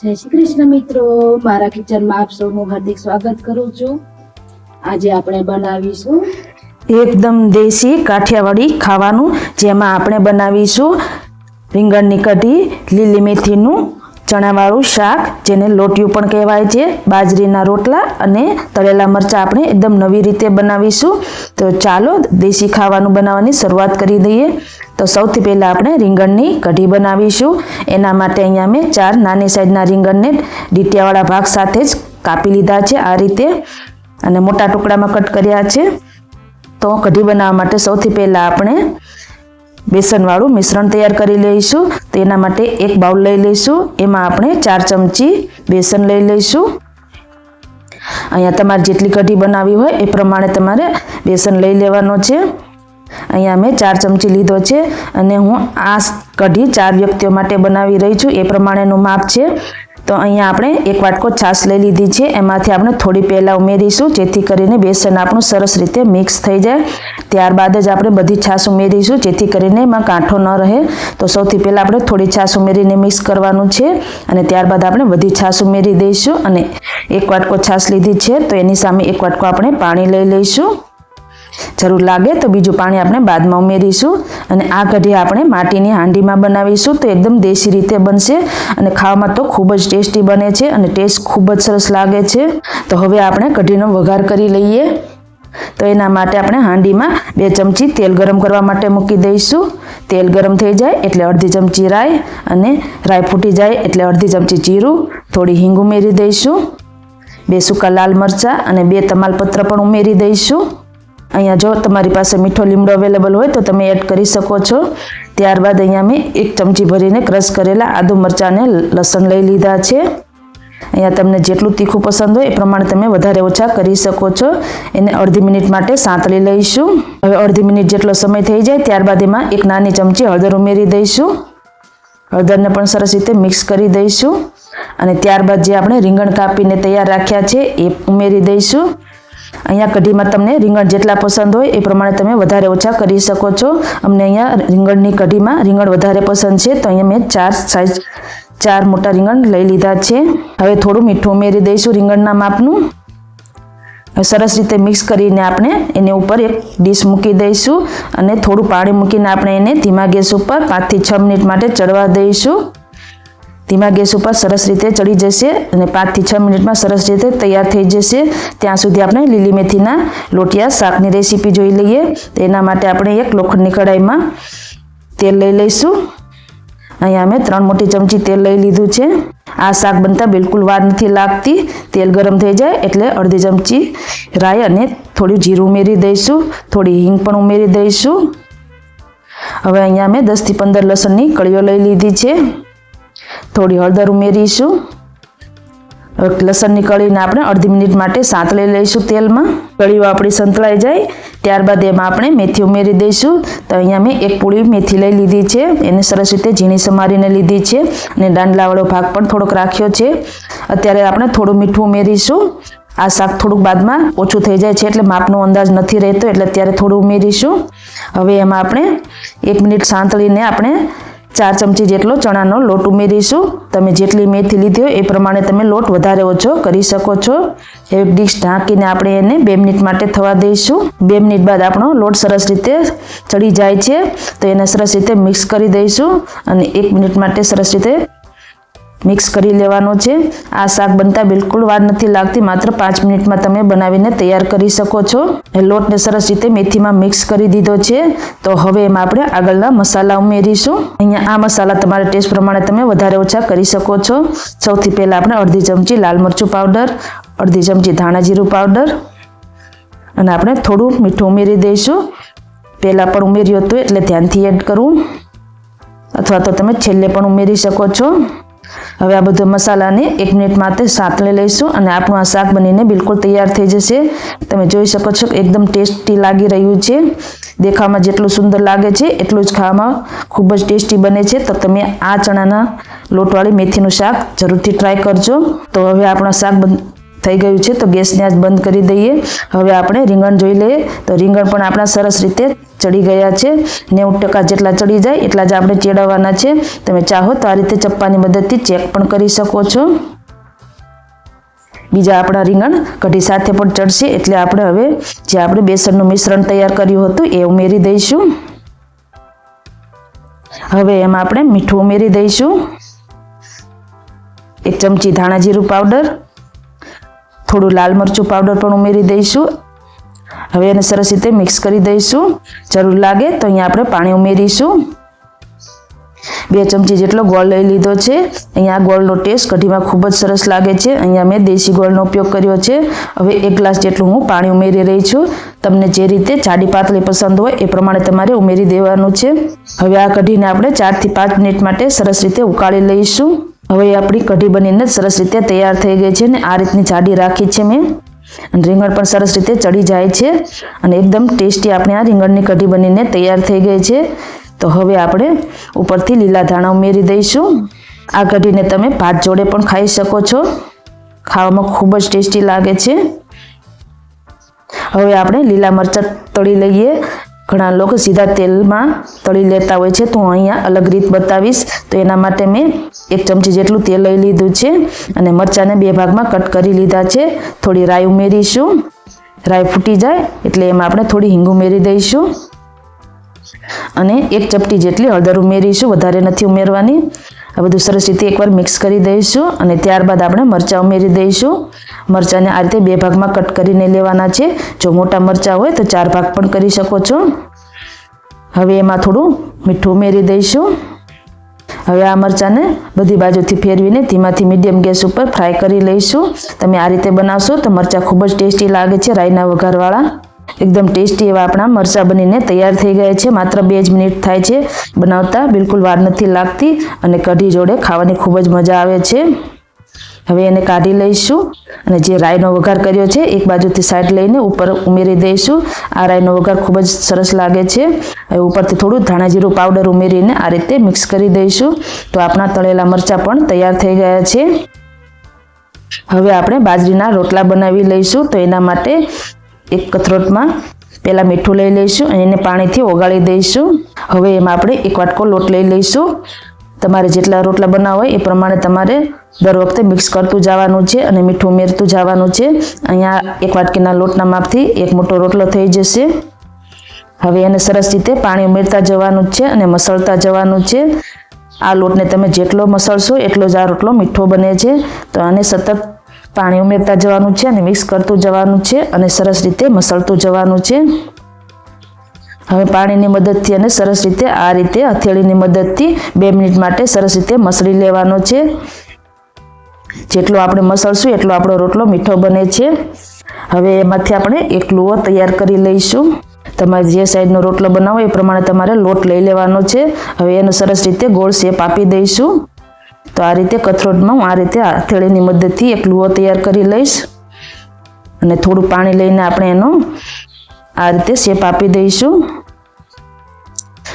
જય શ્રી કૃષ્ણ મિત્રો. મારા કિચનમાં આપ સૌનું હાર્દિક સ્વાગત કરું છું. આજે આપણે બનાવીશું એકદમ દેશી કાઠિયાવાડી ખાવાનું, જેમાં આપણે બનાવીશું રીંગણની કઢી, લીલી મેથીનું ચણાવાળું શાક, જેને લોટિયું પણ કહેવાય છે, બાજરીના રોટલા અને તળેલા મરચાં આપણે એકદમ નવી રીતે બનાવીશું. તો ચાલો દેશી ખાવાનું બનાવવાની શરૂઆત કરી દઈએ. તો સૌથી પહેલાં આપણે રીંગણની કઢી બનાવીશું. એના માટે અહીંયા મેં ચાર નાની સાઈઝના રીંગણને ડીટિયાવાળા ભાગ સાથે જ કાપી લીધા છે આ રીતે. અને મોટા ટુકડામાં કટ કર્યા છે. તો કઢી બનાવવા માટે સૌથી પહેલાં આપણે બેસનવાળું મિશ્રણ તૈયાર કરી લઈશું. તો માટે એક બાઉલ લઈ લઈશું. એમાં આપણે ચાર ચમચી બેસન લઈ લઈશું. અહીંયા તમારે જેટલી કઢી બનાવી હોય એ પ્રમાણે તમારે બેસન લઈ લેવાનો છે. અહીંયા મેં ચાર ચમચી લીધો છે અને હું આ કઢી ચાર વ્યક્તિઓ માટે બનાવી રહી છું. એ પ્રમાણેનું માપ છે. તો અહીંયા આપણે એક વાટકો છાશ લઈ લીધી છે. એમાંથી આપણે થોડી પહેલાં ઉમેરીશું, જેથી કરીને બેસન આપણું સરસ રીતે મિક્સ થઈ જાય. ત્યારબાદ જ આપણે બધી છાશ ઉમેરીશું, જેથી કરીને એમાં કાંઠો ન રહે. તો સૌથી પહેલાં આપણે થોડી છાશ ઉમેરીને મિક્સ કરવાનું છે અને ત્યારબાદ આપણે બધી છાશ ઉમેરી દઈશું અને એક વાટકો છાશ લીધી છે, તો એની સામે એક વાટકો આપણે પાણી લઈ લઈશું. જરૂર લાગે તો બીજું પાણી આપણે બાદમાં ઉમેરીશું અને આ કઢી આપણે માટીની હાંડીમાં બનાવીશું. તો એકદમ દેશી રીતે બનશે અને ખાવામાં તો ખૂબ જ ટેસ્ટી બને છે અને ટેસ્ટ ખૂબ જ સરસ લાગે છે. તો હવે આપણે કઢીનો વઘાર કરી લઈએ. તો એના માટે આપણે હાંડીમાં બે ચમચી તેલ ગરમ કરવા માટે મૂકી દઈશું. તેલ ગરમ થઈ જાય એટલે અડધી ચમચી રાઈ અને રાઈ ફૂટી જાય એટલે અડધી ચમચી જીરું, થોડી હિંગ ઉમેરી દઈશું. બે સૂકા લાલ મરચાં અને બે તમાલપત્ર પણ ઉમેરી દઈશું. અહીંયા જો તમારી પાસે મીઠો લીમડો અવેલેબલ હોય તો તમે એડ કરી શકો છો. ત્યારબાદ અહીંયા મેં એક ચમચી ભરીને ક્રશ કરેલા આદુ મરચાંને લસણ લઈ લીધા છે. અહીંયા તમને જેટલું તીખું પસંદ હોય એ પ્રમાણે તમે વધારે ઓછા કરી શકો છો. એને અડધી મિનિટ માટે સાંતળી લઈશું. હવે અડધી મિનિટ જેટલો સમય થઈ જાય ત્યારબાદ એમાં એક નાની ચમચી હળદર ઉમેરી દઈશું. હળદરને પણ સરસ રીતે મિક્સ કરી દઈશું. અને ત્યારબાદ જે આપણે રીંગણ કાપીને તૈયાર રાખ્યા છે એ ઉમેરી દઈશું. અહીંયા કઢીમાં તમને રીંગણ જેટલા પસંદ હોય એ પ્રમાણે તમે વધારે ઓછા કરી શકો છો. અમને અહીંયા રીંગણની કઢીમાં રીંગણ વધારે પસંદ છે, તો અહીંયા મેં ચાર સાઈઝ ચાર મોટા રીંગણ લઈ લીધા છે. હવે થોડું મીઠું ઉમેરી દઈશું રીંગણના માપનું. સરસ રીતે મિક્સ કરીને આપણે એની ઉપર એક ડીશ મૂકી દઈશું અને થોડું પાણી મૂકીને આપણે એને ધીમા ગેસ ઉપર પાંચથી છ મિનિટ માટે ચડવા દઈશું. ધીમા ગેસ ઉપર સરસ રીતે ચડી જશે અને પાંચથી છ મિનિટમાં સરસ રીતે તૈયાર થઈ જશે. ત્યાં સુધી આપણે લીલી મેથીના લોટિયા શાકની રેસીપી જોઈ લઈએ. તો એના માટે આપણે એક લોખંડની કઢાઈમાં તેલ લઈ લઈશું. અહીંયા અમે ત્રણ મોટી ચમચી તેલ લઈ લીધું છે. આ શાક બનતા બિલકુલ વાર નથી લાગતી. તેલ ગરમ થઈ જાય એટલે અડધી ચમચી રાઈ અને થોડું જીરું ઉમેરી દઈશું. થોડી હિંગ પણ ઉમેરી દઈશું. હવે અહીંયા અમે દસથી પંદર લસણની કળીઓ લઈ લીધી છે. થોડી હળદર ઉમેરીશું. લસણની કળીને આપણે અડધી મિનિટ માટે સાંતળી લઈશું તેલમાં. કળીઓ આપણી સંતળાઈ જાય. ત્યારબાદ એમાં આપણે મેથી ઉમેરી દઈશું. તો અહીંયા મેં એક પૂળી મેથી લઈ લીધી છે. એને સરસ રીતે ઝીણી સમારીને લીધી છે. અને દાંડલાવાળો ભાગ પણ થોડોક રાખ્યો છે. અત્યારે આપણે થોડું મીઠું ઉમેરીશું. આ શાક થોડુંક બાદમાં ઓછું થઈ જાય છે એટલે માપનો અંદાજ નથી રહેતો એટલે અત્યારે થોડું ઉમેરીશું. હવે એમાં આપણે એક મિનિટ સાંતળીને આપણે ચાર ચમચી જેટલો ચણાનો લોટ ઉમેરીશું. તમે જેટલી મેથી લીધી હોય એ પ્રમાણે તમે લોટ વધારે ઓછો કરી શકો છો. હવે ડીશ ઢાંકીને આપણે એને બે મિનિટ માટે થવા દઈશું. બે મિનિટ બાદ આપણો લોટ સરસ રીતે ચડી જાય છે. તો એને સરસ રીતે મિક્સ કરી દઈશું અને એક મિનિટ માટે સરસ રીતે મિક્સ કરી લેવાનો છે. આ શાક બનતા બિલકુલ વાર નથી લાગતી. માત્ર પાંચ મિનિટમાં તમે બનાવીને તૈયાર કરી શકો છો. લોટને સરસ રીતે મેથીમાં મિક્સ કરી દીધો છે. તો હવે એમાં આપણે આગળના મસાલા ઉમેરીશું. અહીંયા આ મસાલા તમારા ટેસ્ટ પ્રમાણે તમે વધારે ઓછા કરી શકો છો. સૌથી પહેલાં આપણે અડધી ચમચી લાલ મરચું પાવડર, અડધી ચમચી ધાણા જીરું પાવડર અને આપણે થોડું મીઠું ઉમેરી દઈશું. પહેલાં પણ ઉમેર્યું હતું એટલે ધ્યાનથી એડ કરવું અથવા તો તમે છેલ્લે પણ ઉમેરી શકો છો. હવે આ બધા મસાલાને એક મિનિટ માટે સાંતળી લઈશું અને આપણું આ શાક બનીને બિલકુલ તૈયાર થઈ જશે. તમે જોઈ શકો છો કે એકદમ ટેસ્ટી લાગી રહ્યું છે. દેખાવામાં જેટલું સુંદર લાગે છે, એટલું જ ખાવામાં ખૂબ જ ટેસ્ટી બને છે. તો તમે આ ચણાના લોટવાળી મેથીનું શાક જરૂરથી ટ્રાય કરજો. તો હવે આપણું શાક થઈ ગયું છે, તો ગેસને આજ બંધ કરી દઈએ. હવે આપણે રીંગણ જોઈ લઈએ. તો રીંગણ પણ આપણા સરસ રીતે ચડી ગયા છે. નેવું ટકા જેટલા ચડી જાય એટલા જ આપણે ચેડવવાના છે. તમે ચાહો તો આ રીતે ચપ્પાની મદદથી ચેક પણ કરી શકો છો. બીજા આપણા રીંગણ કઢી સાથે પણ ચડશે એટલે આપણે હવે જે આપણે બેસનનું મિશ્રણ તૈયાર કર્યું હતું એ ઉમેરી દઈશું. હવે એમાં આપણે મીઠું ઉમેરી દઈશું. એક ચમચી ધાણા જીરું પાવડર, થોડું લાલ મરચું પાવડર પણ ઉમેરી દઈશું. હવે એને સરસ રીતે મિક્સ કરી દઈશું. જરૂર લાગે તો અહીંયા આપણે પાણી ઉમેરીશું. બે ચમચી જેટલો ગોળ લઈ લીધો છે. અહીંયા ગોળનો ટેસ્ટ કઢીમાં ખૂબ જ સરસ લાગે છે. અહીંયા મેં દેશી ગોળનો ઉપયોગ કર્યો છે. હવે એક ગ્લાસ જેટલું હું પાણી ઉમેરી રહી છું. તમને જે રીતે જાડી પાતળી પસંદ હોય એ પ્રમાણે તમારે ઉમેરી દેવાનું છે. હવે આ કઢીને આપણે ચારથી પાંચ મિનિટ માટે સરસ રીતે ઉકાળી લઈશું. હવે આપણી કઢી બનીને સરસ રીતે તૈયાર થઈ ગઈ છે ને આ રીતની જાડી રાખી છે મેં. અને રીંગણ પણ સરસ રીતે ચડી જાય છે અને એકદમ ટેસ્ટી આપણે આ રીંગણની કઢી બનીને તૈયાર થઈ ગઈ છે. તો હવે આપણે ઉપરથી લીલા ધાણા ઉમેરી દઈશું. આ કઢીને તમે ભાત જોડે પણ ખાઈ શકો છો. ખાવામાં ખૂબ જ ટેસ્ટી લાગે છે. હવે આપણે લીલા મરચાં તળી લઈએ. ઘણા લોકો સીધા તેલમાં તળી લેતા હોય છે. તો હું અહીંયા અલગ રીત બતાવીશ. તો એના માટે મેં એક ચમચી જેટલું તેલ લઈ લીધું છે અને મરચાંને બે ભાગમાં કટ કરી લીધા છે. થોડી રાઈ ઉમેરીશું. રાઈ ફૂટી જાય એટલે એમાં આપણે થોડી હિંગ ઉમેરી દઈશું. અને એક ચપટી જેટલી હળદર ઉમેરીશું. વધારે નથી ઉમેરવાની. આ બધું સરસ રીતે એકવાર મિક્સ કરી દઈશું અને ત્યારબાદ આપણે મરચાં ઉમેરી દઈશું. મરચાંને આ રીતે બે ભાગમાં કટ કરીને લેવાના છે. જો મોટા મરચાં હોય તો ચાર ભાગ પણ કરી શકો છો. હવે એમાં થોડું મીઠું ઉમેરી દઈશું. હવે આ મરચાંને બધી બાજુથી ફેરવીને ધીમાથી મીડિયમ ગેસ ઉપર ફ્રાય કરી લઈશું. તમે આ રીતે બનાવશો તો મરચાં ખૂબ જ ટેસ્ટી લાગે છે રાઈના વઘારવાળા. એકદમ ટેસ્ટી એવા આપણા મરચાં બનીને તૈયાર થઈ ગયા છે. માત્ર બે જ મિનિટ થાય છે બનાવતા. બિલકુલ વાર નથી લાગતી અને કઢી જોડે ખાવાની ખૂબ જ મજા આવે છે. હવે એને કાઢી લઈશું અને જે રાઈનો વઘાર કર્યો છે એક બાજુથી સાઈડ લઈને ઉપર ઉમેરી દઈશું. આ રાઈનો વઘાર ખૂબ જ સરસ લાગે છે. હવે ઉપરથી થોડું ધાણા જીરું પાવડર ઉમેરીને આ રીતે મિક્સ કરી દઈશું. તો આપણા તળેલા મરચાં પણ તૈયાર થઈ ગયા છે. હવે આપણે બાજરીના રોટલા બનાવી લઈશું. તો એના માટે એક કથરોટમાં પહેલાં મીઠું લઈ લઈશું અને એને પાણીથી ઓગાળી દઈશું. હવે એમાં આપણે એક વાટકો લોટ લઈ લઈશું. તમારે જેટલા રોટલા બનાવવા હોય એ પ્રમાણે તમારે દર વખતે મિક્સ કરતું જવાનું છે અને મીઠું ઉમેરતું જવાનું છે. અહીંયા એક વાટકીના લોટના માપથી એક મોટો રોટલો થઈ જશે. હવે એને સરસ રીતે પાણી ઉમેરતા જવાનું છે અને મસળતા જવાનું છે. આ લોટને તમે જેટલો મસળશો એટલો જ આ રોટલો મીઠો બને છે. તો આને સતત પાણી ઉમેરતા જવાનું છે અને મિક્સ કરતું જવાનું છે અને સરસ રીતે મસળતું જવાનું છે. હવે પાણીની મદદથી અને સરસ રીતે આ રીતે હથેળીની મદદથી બે મિનિટ માટે સરસ રીતે મસળી લેવાનો છે. જેટલો આપણે મસળશું એટલો આપણો રોટલો મીઠો બને છે. હવે એમાંથી આપણે એક લુઓ તૈયાર કરી લઈશું. તમારે જે સાઈડનો રોટલો બનાવો એ પ્રમાણે તમારે લોટ લઈ લેવાનો છે. હવે એનો સરસ રીતે ગોળ શેપ આપી દઈશું. તો આ રીતે કથરોટમાં હું આ રીતે હથેળીની મદદથી એક લુઓ તૈયાર કરી લઈશ. અને થોડું પાણી લઈને આપણે એનો આ રીતે શેપ આપી દઈશું.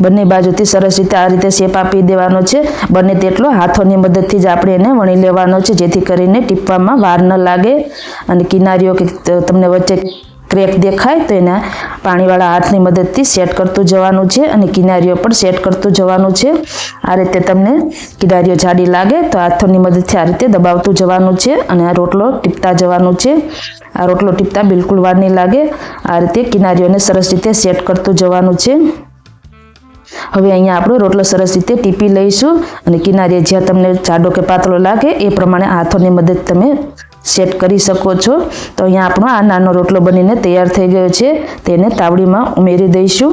બંને બાજુથી સરસ રીતે આ રીતે શેપ આપી દેવાનો છે. બને તેટલો હાથોની મદદથી જ આપણે એને વણી લેવાનો છે, જેથી કરીને ટીપવામાં વાર ન લાગે. અને કિનારીઓ કે તમને વચ્ચે ક્રેક દેખાય તો એના પાણીવાળા હાથની મદદથી સેટ કરતું જવાનું છે અને કિનારીઓ પણ સેટ કરતું જવાનું છે. આ રીતે તમને કિનારીઓ જાડી લાગે તો હાથોની મદદથી આ રીતે દબાવતું જવાનું છે અને આ રોટલો ટીપતા જવાનું છે. આ રોટલો ટીપતા બિલકુલ વાર નહીં લાગે. આ રીતે કિનારીઓને સરસ રીતે સેટ કરતું જવાનું છે. હવે અહીંયા આપણો રોટલો સરસ રીતે ટીપી લઈશું અને કિનારીએ જ્યાં તમને જાડો કે પાતળો લાગે એ પ્રમાણે હાથોની મદદ તમે સેટ કરી શકો છો. તો અહીંયા આપણો આ નાનો રોટલો બનીને તૈયાર થઈ ગયો છે. તેને તાવડીમાં ઉમેરી દઈશું.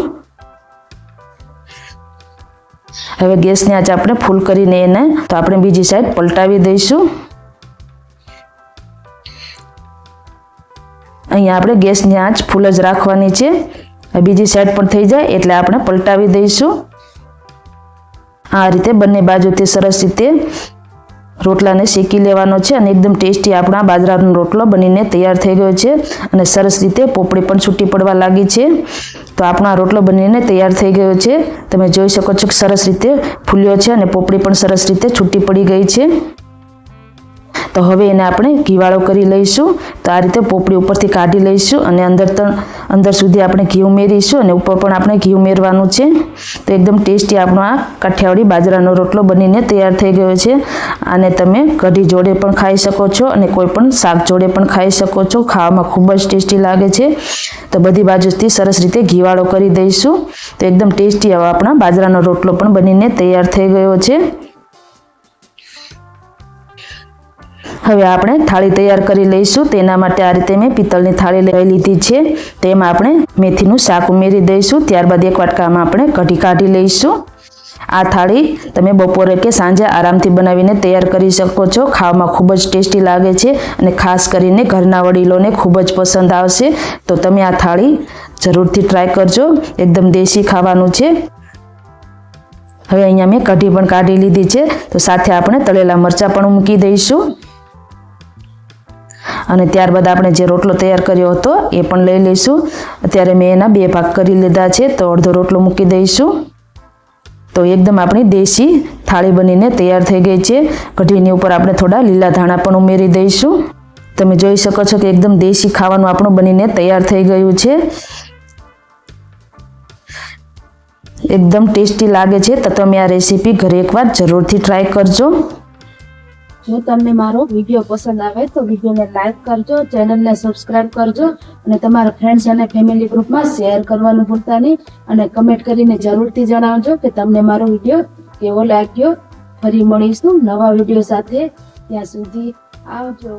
હવે ગેસની આંચ આપણે ફૂલ કરીને એને તો આપણે બીજી સાઈડ પલટાવી દઈશું. અહીંયા આપણે ગેસની આંચ ફૂલ જ રાખવાની છે. બીજી સાઈડ પણ થઈ જાય એટલે આપણે પલટાવી દઈશું. આ રીતે બંને બાજુથી સરસ રીતે રોટલાને શેકી લેવાનો છે અને એકદમ ટેસ્ટી આપણા બાજરાનો રોટલો બનીને તૈયાર થઈ ગયો છે અને સરસ રીતે પોપડી પણ છૂટી પડવા લાગી છે. તો આપણો રોટલો બનીને તૈયાર થઈ ગયો છે. તમે જોઈ શકો છો કે સરસ રીતે ફૂલ્યો છે અને પોપડી પણ સરસ રીતે છૂટી પડી ગઈ છે. તો હવે એને આપણે ઘીવાળો કરી લઈશું. તો આ રીતે પોપડી ઉપરથી કાઢી લઈશું અને અંદર તણ, અંદર સુધી આપણે ઘી ઉમેરીશું અને ઉપર પણ આપણે ઘી ઉમેરવાનું છે. તો એકદમ ટેસ્ટી આપણો આ કાઠિયાવાડી બાજરાનો રોટલો બનીને તૈયાર થઈ ગયો છે. આને તમે કઢી જોડે પણ ખાઈ શકો છો અને કોઈ પણ શાક જોડે પણ ખાઈ શકો છો. ખાવામાં ખૂબ જ ટેસ્ટી લાગે છે. તો બધી બાજુથી સરસ રીતે ઘીવાળો કરી દઈશું. તો એકદમ ટેસ્ટી આવો આપણા બાજરાનો રોટલો પણ બનીને તૈયાર થઈ ગયો છે. હવે આપણે થાળી તૈયાર કરી લઈશું. તેના માટે આ રીતે મેં પિત્તળની થાળી લઈ લીધી છે. તેમાં આપણે મેથીનું શાક ઉમેરી દઈશું. ત્યારબાદ એક વાટકામાં આપણે કઢી કાઢી લઈશું. આ થાળી તમે બપોરે કે સાંજે આરામથી બનાવીને તૈયાર કરી શકો છો. ખાવામાં ખૂબ જ ટેસ્ટી લાગે છે અને ખાસ કરીને ઘરના વડીલોને ખૂબ જ પસંદ આવશે. તો તમે આ થાળી જરૂરથી ટ્રાય કરજો. એકદમ દેશી ખાવાનું છે. હવે અહીંયા મેં કઢી પણ કાઢી લીધી છે. તો સાથે આપણે તળેલા મરચાં પણ મૂકી દઈશું. અને ત્યારબાદ આપણે જે રોટલો તૈયાર કર્યો હતો, એ પણ લઈ લઈશું. અત્યારે મેં એના બે ભાગ કરી લીધા છે, તો અડધો રોટલો મૂકી દઈશું. તો એકદમ આપણી દેશી થાળી બનીને તૈયાર થઈ ગઈ છે. કઢીની ઉપર આપણે થોડા લીલા ધાણા પણ ઉમેરી દઈશું. તમે જોઈ શકો છો કે એકદમ દેશી ખાવાનું આપણું બનીને તૈયાર થઈ ગયું છે. એકદમ ટેસ્ટી લાગે છે, તો તમે આ રેસીપી ઘરે એકવાર જરૂરથી ટ્રાય કરજો. જો તમને મારો વીડિયો પસંદ આવે તો વિડીયોને લાઈક કરજો, ચેનલને સબસ્ક્રાઇબ કરજો અને તમારા ફ્રેન્ડ્સ અને ફેમિલી ગ્રુપમાં શેર કરવાનું ભૂલતા નહીં. અને કમેન્ટ કરીને જરૂરથી જણાવજો કે તમને મારો વીડિયો કેવો લાગ્યો. ફરી મળીશું નવા વીડિયો સાથે. ત્યાં સુધી આવજો.